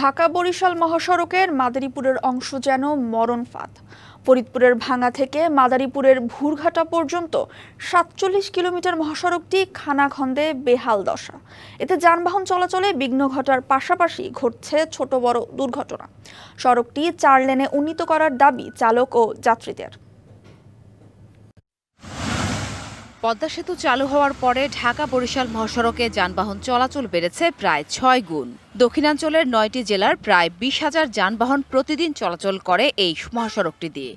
ঢাকা বরিশাল মহাসড়কের মাদারীপুরের অংশ যেন মরণ ফাঁদ। ফরিদপুরের ভাঙা থেকে মাদারীপুরের ভুরঘাটা পর্যন্ত সাতচল্লিশ কিলোমিটার মহাসড়কটি খানাখন্দে বেহাল দশা। এতে যানবাহন চলাচলে বিঘ্ন ঘটার পাশাপাশি ঘটছে ছোট বড় দুর্ঘটনা। সড়কটি চার লেনে উন্নীত করার দাবি চালক ও যাত্রীদের। পদ্মা সেতু চালু হওয়ার পরে ঢাকা বরিশাল মহাসড়কে যানবাহন চলাচল বেড়েছে প্রায় ছয় গুণ। দক্ষিণাঞ্চলের নয়টি জেলার প্রায় বিশ হাজার যানবাহন প্রতিদিন চলাচল করে এই মহাসড়কটি দিয়ে।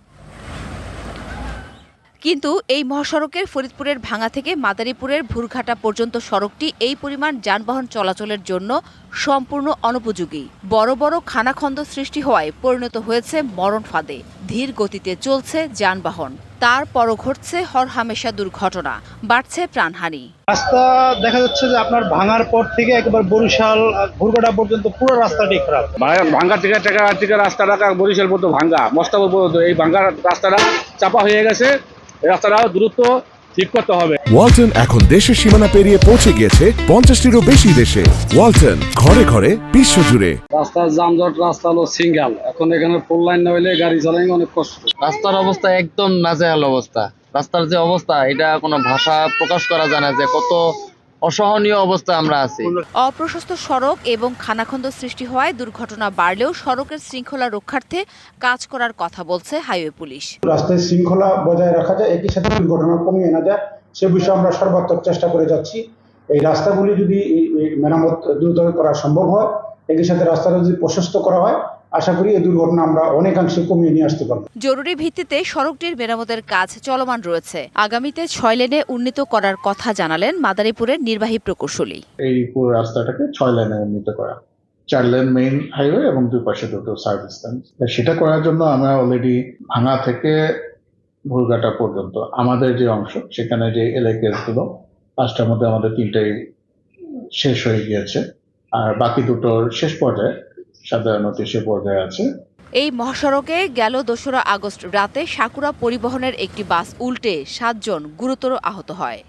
কিন্তু এই মহাসড়কের ফরিদপুরের ভাঙা থেকে মাদারীপুরের ভুরঘাটা পর্যন্ত সড়কটি এই পরিমাণ যানবাহন চলাচলের জন্য সম্পূর্ণ অনুপযোগী। বড় বড় খানাখন্দ সৃষ্টি হওয়ায় পরিণত হয়েছে মরণ ফাঁদে। ধীর গতিতে চলছে যানবাহন। তারপরও ঘটছে হরহামেশা দুর্ঘটনা। বাড়ছে প্রাণহানি। রাস্তা দেখা যাচ্ছে যে আপনার ভাঙার পর থেকে একবার বরিশাল ভুরগাটা পর্যন্ত পুরো রাস্তাটি খারাপ। ভাঙা- ভাঙ্গা থেকে টাকা থেকে রাস্তাটা বরিশাল পর্যন্ত ভাঙ্গা। মস্তাবর পর্যন্ত এই ভাঙ্গা রাস্তাটা চাপা হয়ে গেছে। রাস্তাটা দ্রুত ঠিক করতে হবে। ওয়ালটন এখন দেশের সীমানা পেরিয়ে পৌঁছে গিয়েছে পঞ্চাশটিরও বেশি দেশে। ওয়ালটন ঘরে ঘরে বিশ্ব জুড়ে। রাস্তার যানজট রাস্তা হলো সিঙ্গেল। এখন এখানে ফুল লাইন না হইলে গাড়ি চালাই অনেক কষ্ট। রাস্তার অবস্থা একদম নাজেহাল অবস্থা। রাস্তার যে অবস্থা এটা কোনো ভাষা প্রকাশ করা যায় না যে কত অসহনীয় অবস্থা আমরা আছি। অপ্রশস্ত সড়ক এবং খানাখন্দ সৃষ্টি হওয়ায় দুর্ঘটনা বাড়লেও সড়কের শৃঙ্খলা রক্ষার্থে কাজ করার কথা বলছে হাইওয়ে পুলিশ। রাস্তায় শৃঙ্খলা বজায় রাখা যায় একই সাথে দুর্ঘটনা কমিয়ে আনা যায় সে বিষয়ে আমরা সর্বাত্মক চেষ্টা করে যাচ্ছি। এই রাস্তাগুলি যদি মেরামত দ্রুত করা সম্ভব হয় একই সাথে রাস্তাটা যদি প্রশস্ত করা হয় আশা করি এই দুর্ঘটনা আমরা অনেকাংশে কমিয়ে নিয়ে আসতে পারব। জরুরি ভিত্তিতে সড়কটির মেরামতের কাজ চলমান রয়েছে। আগামীতে ছয় লেনে উন্নীত করার কথা জানালেন মাদারীপুরের নির্বাহী প্রকৌশলী। এই পুরো রাস্তাটাকে ছয় লেনে উন্নীত করা। চার লেন মেইন হাইওয়ে এবং দুই পাশে দুটো সার্ভিস লেন সেটা করার জন্য আমরা অলরেডি ভাঙা থেকে ভুলঘাটা পর্যন্ত আমাদের যে অংশ সেখানে যে এলাকাসগুলো পাঁচটার মধ্যে আমাদের তিনটাই শেষ হয়ে গিয়েছে। আর বাকি দুটোর শেষ পর্যায়ে সাধারণত সে পর্যায়ে আছে। এই মহাসড়কে গেল দোসরা আগস্ট রাতে সাকুরা পরিবহনের একটি বাস উল্টে সাতজন গুরুতর আহত হয়।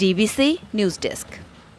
DBC news desk.